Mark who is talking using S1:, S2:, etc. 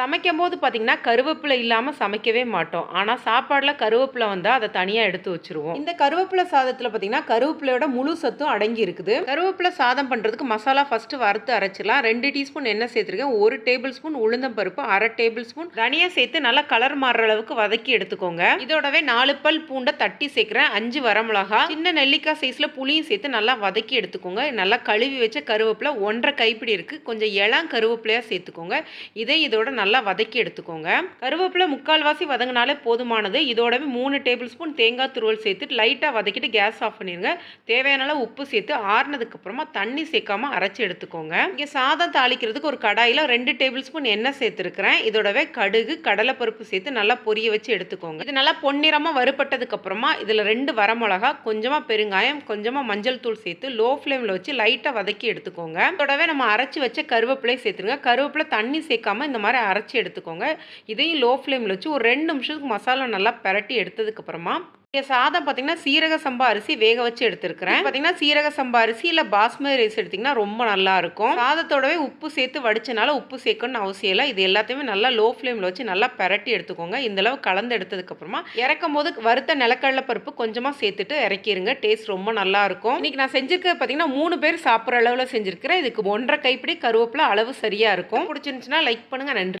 S1: சமைக்கும் போது பார்த்தீங்கன்னா கருவேப்பிலை இல்லாமல் சமைக்கவே மாட்டோம். ஆனால் சாப்பாடில் கருவேப்பிலை வந்தால் அதை தனியாக எடுத்து வச்சுருவோம். இந்த கருவேப்பிலை சாதத்தில் பார்த்தீங்கன்னா கருவேப்பிலையோட முழு சத்தும் அடங்கி இருக்குது. கருவேப்பிலை சாதம் பண்ணுறதுக்கு மசாலா ஃபஸ்ட்டு வறுத்து அரைச்சிடலாம். ரெண்டு டீஸ்பூன் எண்ணெய் சேர்த்துருக்கேன். ஒரு டேபிள் ஸ்பூன் உளுந்தம் பருப்பு அரை டேபிள் ஸ்பூன் தனியா சேர்த்து நல்லா கலர் மாறுற அளவுக்கு வதக்கி எடுத்துக்கோங்க. இதோடவே நாலு பல் பூண்டை தட்டி சேர்க்குறேன். அஞ்சு வரமிளகா சின்ன நெல்லிக்காய் சைஸில் புளியும் சேர்த்து நல்லா வதக்கி எடுத்துக்கோங்க. நல்லா கழுவி வச்ச கருவேப்பிலை ஒன்றரை கைப்பிடி இருக்குது கொஞ்சம் இளம் கருவேப்பிலையாக சேர்த்துக்கோங்க. இதை இதோட நல்லா நல்லா வதக்கி எடுத்துக்கோங்க. கருவேப்பிலை முக்கால்வாசி வதங்கினாலே போதுமானது. இதோடவே மூணு டேபிள் ஸ்பூன் தேங்காய் துருவல் சேர்த்துட்டு லைட்டாக வதக்கிட்டு கேஸ் ஆஃப் பண்ணிடுங்க தேவையான உப்பு சேர்த்து ஆறுனதுக்கப்புறமா தண்ணி சேர்க்காம அரைச்சி எடுத்துக்கோங்க. இங்கே சாதம் தாளிக்கிறதுக்கு ஒரு கடாயில் ரெண்டு டேபிள் ஸ்பூன் எண்ணெய் சேர்த்துருக்கிறேன். இதோடவே கடுகு கடலைப்பருப்பு சேர்த்து நல்லா பொரிய வச்சு எடுத்துக்கோங்க. இது நல்லா பொன்னிறமாக வறுபட்டதுக்கு அப்புறமா இதில் ரெண்டு வரமிளகா கொஞ்சமாக பெருங்காயம் கொஞ்சமாக மஞ்சள் தூள் சேர்த்து லோ ஃப்ளேமில் வச்சு லைட்டாக வதக்கி எடுத்துக்கோங்க. இதோடவே நம்ம அரைச்சி வச்ச கருவேப்பிலை சேர்த்துருங்க. கருவேப்பிலை தண்ணி சேர்க்காம இந்த மாதிரி அரைச்சி எடுத்துக்கோங்க. இதையும் லோ ஃப்ளேமில் வச்சு ஒரு ரெண்டு நிமிஷத்துக்கு மசாலா நல்லா பிரட்டி எடுத்ததுக்கப்புறமா இங்கே சாதம் பார்த்தீங்கன்னா சீரக சம்பா அரிசி வேக வச்சு எடுத்துருக்கிறேன். பார்த்தீங்கன்னா சீரக சம்பா அரிசி இல்லை பாஸ்மதி ரைஸ் எடுத்திங்கன்னா ரொம்ப நல்லா இருக்கும். சாதத்தோடவே உப்பு சேர்த்து வடிச்சனால உப்பு சேர்க்கணும்னு அவசியம் இல்லை. இது எல்லாத்தையுமே நல்லா லோ ஃப்ளேமில் வச்சு நல்லா பிரட்டி எடுத்துக்கோங்க. இந்த அளவு கலந்து எடுத்ததுக்கப்புறமா இறக்கும் போது வறுத்த நிலக்கடலை பருப்பு கொஞ்சமாக சேர்த்துட்டு இறக்கிருங்க. டேஸ்ட் ரொம்ப நல்லா இருக்கும். நான் செஞ்சிருக்க பார்த்தீங்கன்னா மூணு பேர் சாப்பிட்ற அளவில் செஞ்சிருக்கிறேன். இதுக்கு ஒன்றரை கைப்பிடி கருவேப்பிலை அளவு சரியாக இருக்கும். பிடிச்சிருந்துச்சுன்னா லைக் பண்ணுங்கள் நன்றி.